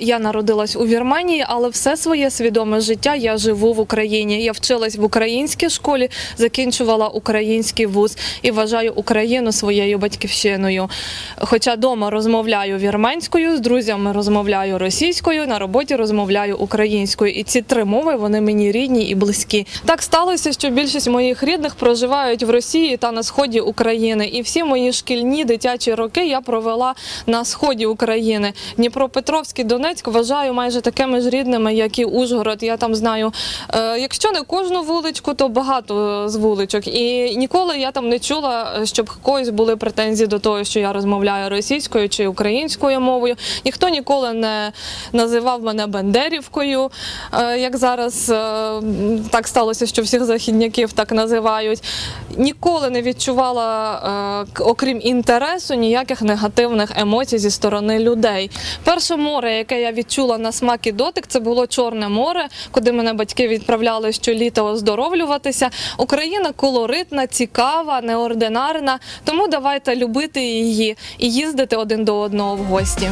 Я народилась у Вірменії, але все своє свідоме життя я живу в Україні. Я вчилась в українській школі, закінчувала український вуз і вважаю Україну своєю батьківщиною. Хоча вдома розмовляю вірменською, з друзями розмовляю російською, на роботі розмовляю українською. І ці три мови вони мені рідні і близькі. Так сталося, що більшість моїх рідних проживають в Росії та на сході України. І всі мої шкільні дитячі роки я провела на сході України. Дніпропетровський, Донецьк вважаю майже такими ж рідними, як і Ужгород. Я там знаю, е, якщо не кожну вуличку, то багато з вуличок. І ніколи я там не чула, щоб когось були претензії до того, що я розмовляю російською чи українською мовою. Ніхто ніколи не називав мене Бендерівкою, е, як зараз е, так сталося, що всіх західняків так називають. Ніколи не відчувала, окрім інтересу, ніяких негативних емоцій зі сторони людей. Перше море, я відчула на смак і дотик, це було Чорне море, куди мене батьки відправляли щоліта оздоровлюватися. Україна колоритна, цікава, неординарна. Тому давайте любити її і їздити один до одного в гості.